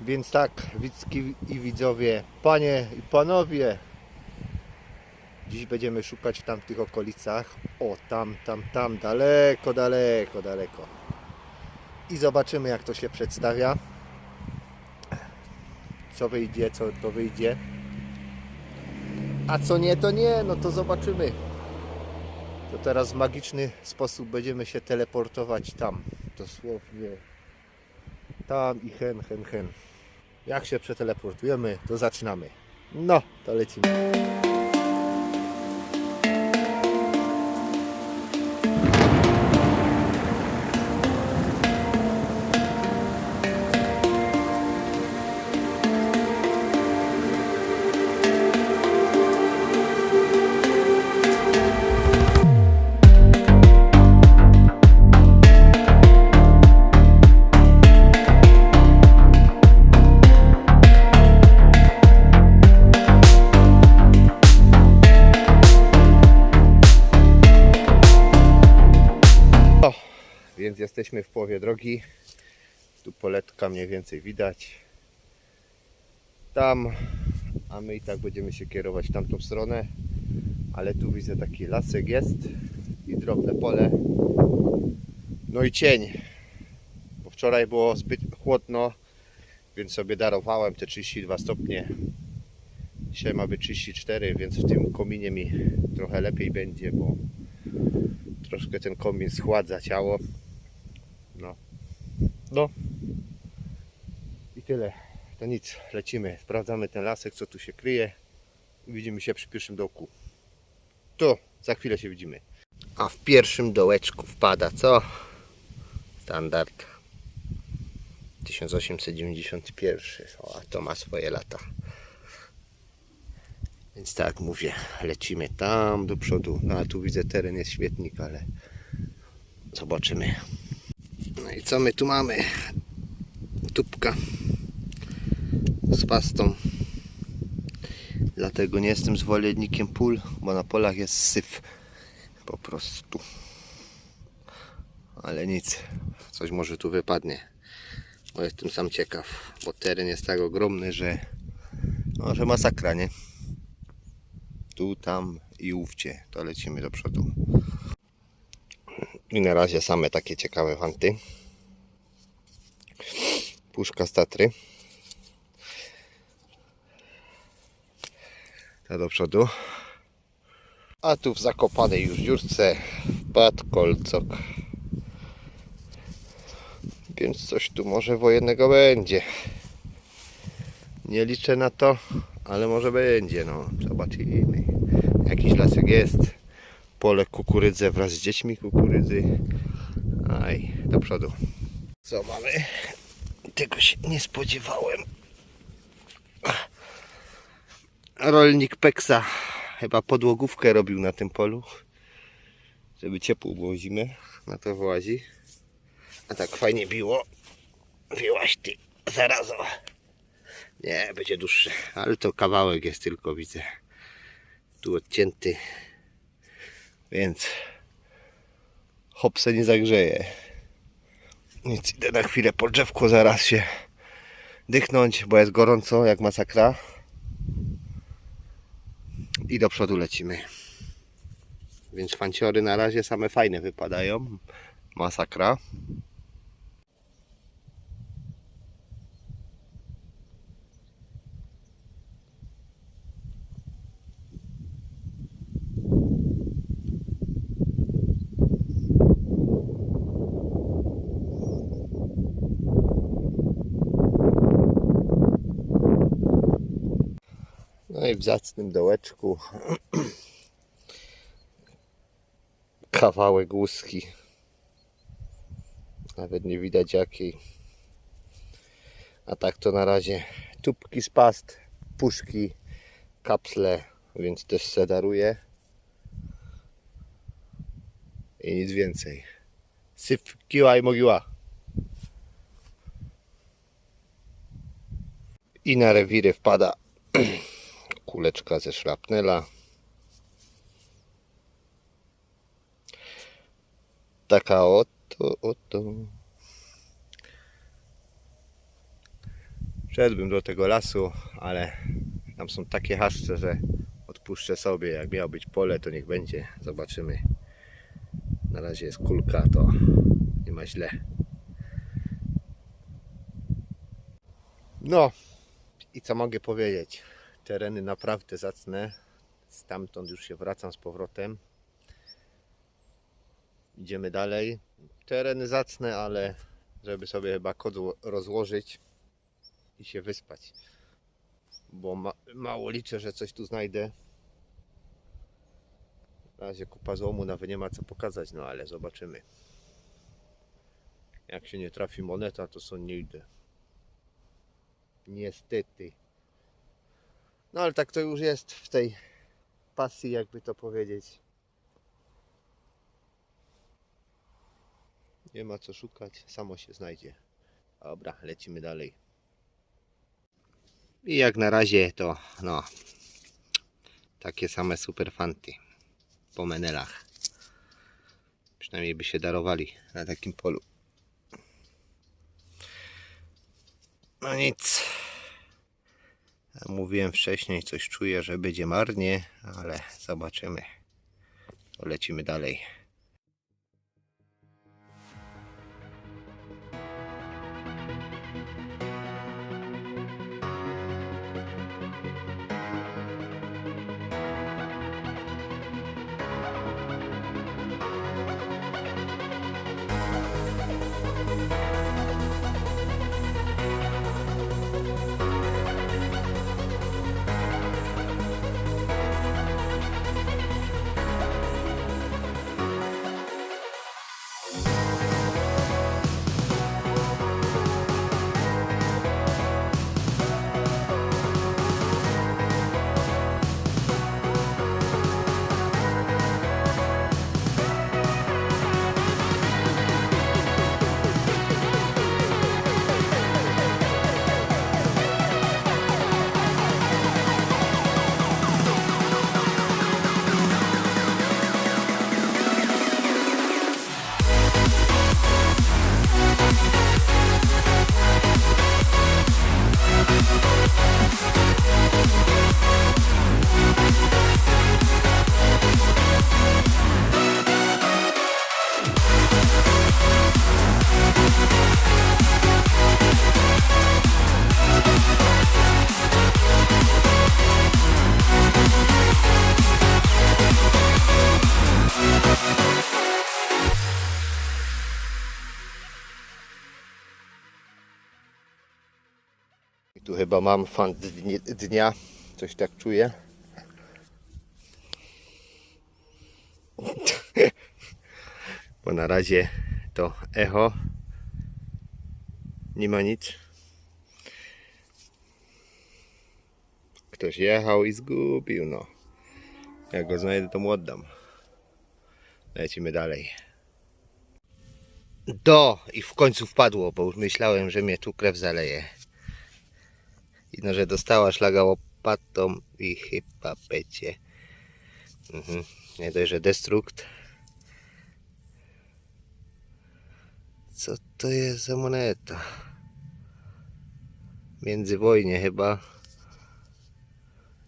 Więc tak, widzki i widzowie, panie i panowie, dziś będziemy szukać w tamtych okolicach. O, tam, tam, tam, daleko, daleko, daleko. I zobaczymy, jak to się przedstawia. Co wyjdzie, co to wyjdzie. A co nie, to nie, no to zobaczymy. To teraz w magiczny sposób będziemy się teleportować tam. Dosłownie tam i hen, hen, hen. Jak się przeteleportujemy, to zaczynamy. No, to lecimy. Więc jesteśmy w połowie drogi. Tu poletka mniej więcej widać. Tam, a my i tak będziemy się kierować w tamtą stronę. Ale tu widzę taki lasek jest i drobne pole. No i cień. Bo wczoraj było zbyt chłodno, więc sobie darowałem te 32 stopnie. Dzisiaj ma być 34, więc w tym kominie mi trochę lepiej będzie, bo troszkę ten komin schładza ciało. No. I tyle. To nic. Lecimy. Sprawdzamy ten lasek, co tu się kryje. Widzimy się przy pierwszym dołku. Tu. Za chwilę się widzimy. A w pierwszym dołeczku wpada co? Standard. 1891. O, to ma swoje lata. Więc tak mówię, lecimy tam do przodu. No a tu widzę teren jest świetnik, ale zobaczymy. I co my tu mamy? Tubka z pastą. Dlatego nie jestem zwolennikiem pól, bo na polach jest syf. Po prostu. Ale nic, coś może tu wypadnie. Bo jestem sam ciekaw, bo teren jest tak ogromny, że, no, że masakra, nie? Tu, tam i ówcie. To lecimy do przodu. I na razie same takie ciekawe fanty. Puszka z Tatry. Ta do przodu. A tu w zakopanej już dziurce wpadł kolcok. Więc coś tu może wojennego będzie. Nie liczę na to, ale może będzie. No, zobaczymy. Jakiś lasek jest pole kukurydzy wraz z dziećmi kukurydzy. Aj, do przodu. Co mamy? Tego się nie spodziewałem. Rolnik Peksa chyba podłogówkę robił na tym polu, żeby ciepło było zimę. Na to włazi. A tak fajnie biło. Biłaś ty, zarazo. Nie, będzie dłuższe, ale to kawałek jest tylko, widzę. Tu odcięty więc hopse nie zagrzeje. Nic, idę na chwilę po drzewku, zaraz się dychnąć, bo jest gorąco jak masakra. I do przodu lecimy. Więc fanciory na razie same fajne wypadają. Masakra. No i w zacnym dołeczku kawałek łuski. Nawet nie widać jakiej. A tak to na razie tubki z past, puszki, kapsle, więc też se daruję. I nic więcej. Syp kiła i mogiła. I na rewiry wpada kuleczka ze szrapnela. Taka oto, oto. Wszedłbym do tego lasu, ale tam są takie haszcze, że odpuszczę sobie. Jak miało być pole, to niech będzie. Zobaczymy. Na razie jest kulka, to nie ma źle. No i co mogę powiedzieć? Tereny naprawdę zacne. Stamtąd już się wracam z powrotem. Idziemy dalej. Tereny zacne, ale żeby sobie chyba kodło rozłożyć i się wyspać. Bo ma, mało liczę, że coś tu znajdę. Na razie kupa złomu, nawet nie ma co pokazać, no ale zobaczymy. Jak się nie trafi moneta, to są nie idę. Niestety. No ale tak to już jest w tej pasji, jakby to powiedzieć. Nie ma co szukać, samo się znajdzie. Dobra, lecimy dalej. I jak na razie to no takie same super fanty po menelach. Przynajmniej by się darowali na takim polu. No nic. Mówiłem wcześniej, coś czuję, że będzie marnie, ale zobaczymy. Lecimy dalej. Chyba mam fan dni- dnia. Coś tak czuję. Bo na razie to echo. Nie ma nic. Ktoś jechał i zgubił, no. Jak go znajdę, to mu oddam. Lecimy dalej. Do! I w końcu wpadło, bo już myślałem, że mnie tu krew zaleje. I no, że dostała szlaga łopatą i chyba będzie. Mhm. Nie dość, że destrukt. Co to jest za moneta? Międzywojnie chyba.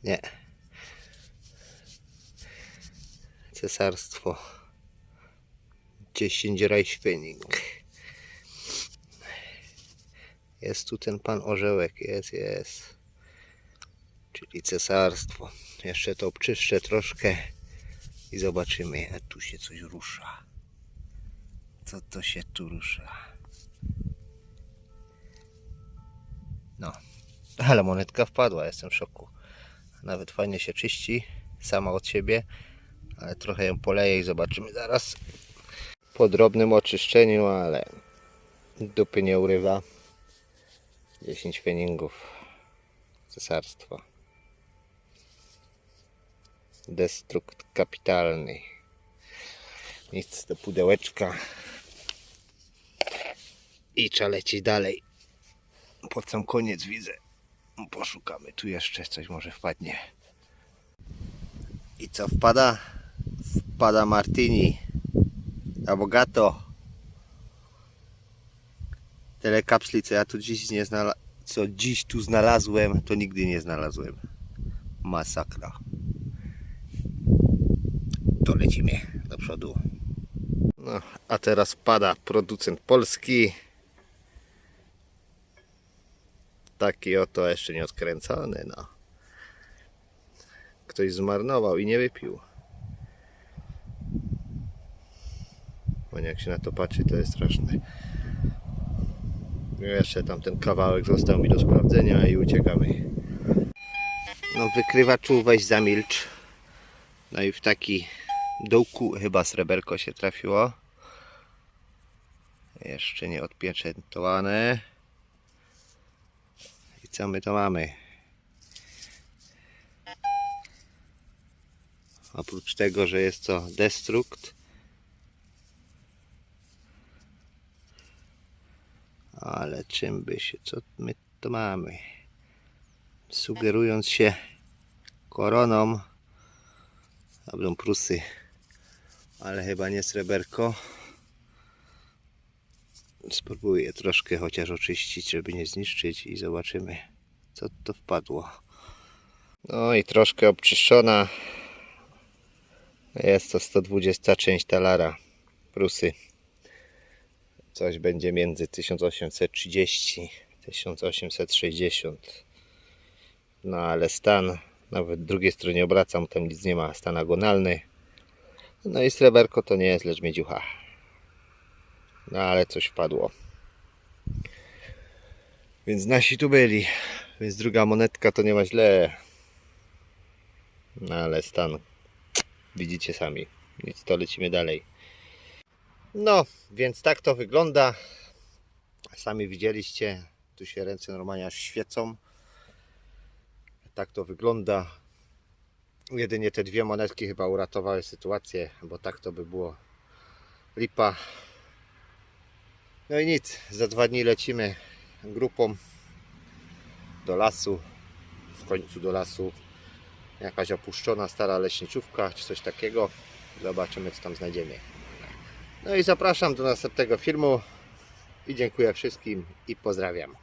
Nie. Cesarstwo. 10 Reichspening. Jest tu ten pan orzełek, jest, jest. Czyli cesarstwo. Jeszcze to obczyszczę troszkę i zobaczymy. A tu się coś rusza. Co to się tu rusza? No, ale monetka wpadła, jestem w szoku. Nawet fajnie się czyści sama od siebie, ale trochę ją poleję i zobaczymy zaraz po drobnym oczyszczeniu, ale dupy nie urywa. 10 feningów cesarstwa. Destrukt kapitalny. Nic do pudełeczka. I trzeba lecieć dalej. Po sam koniec widzę. Poszukamy. Tu jeszcze coś może wpadnie. I co wpada? Wpada Martini. Albo Gato. Tyle kapsli, co ja tu dziś nie co dziś tu znalazłem, to nigdy nie znalazłem. Masakra. To lecimy do przodu. No, a teraz pada producent polski. Taki oto jeszcze nie odkręcony, no. Ktoś zmarnował i nie wypił. Bo jak się na to patrzy, to jest straszne. Jeszcze tam ten kawałek został mi do sprawdzenia i uciekamy. No wykrywaczu weź zamilcz. No i w taki dołku chyba sreberko się trafiło. Jeszcze nie odpieczętowane. I co my to mamy? Oprócz tego, że jest to destrukt, ale czym by się, co my to mamy? Sugerując się koroną, będą prusy, ale chyba nie sreberko. Spróbuję troszkę chociaż oczyścić, żeby nie zniszczyć i zobaczymy, co to wpadło. No i troszkę obczyszczona. Jest to 120 część talara prusy. Coś będzie między 1830 1860. No ale stan, nawet drugiej stronie obracam, tam nic nie ma, stan agonalny. No i sreberko to nie jest, lecz miedziucha. No ale coś wpadło. Więc nasi tu byli. Więc druga monetka to nie ma źle. No ale stan widzicie sami. Nic to lecimy dalej. No, więc tak to wygląda. Sami widzieliście, tu się ręce normalnie aż świecą. Tak to wygląda. Jedynie te dwie monetki chyba uratowały sytuację, bo tak to by było lipa. No i nic, za dwa dni lecimy grupą do lasu. W końcu do lasu jakaś opuszczona stara leśniczówka czy coś takiego. Zobaczymy co tam znajdziemy. No i zapraszam do następnego filmu i dziękuję wszystkim i pozdrawiam.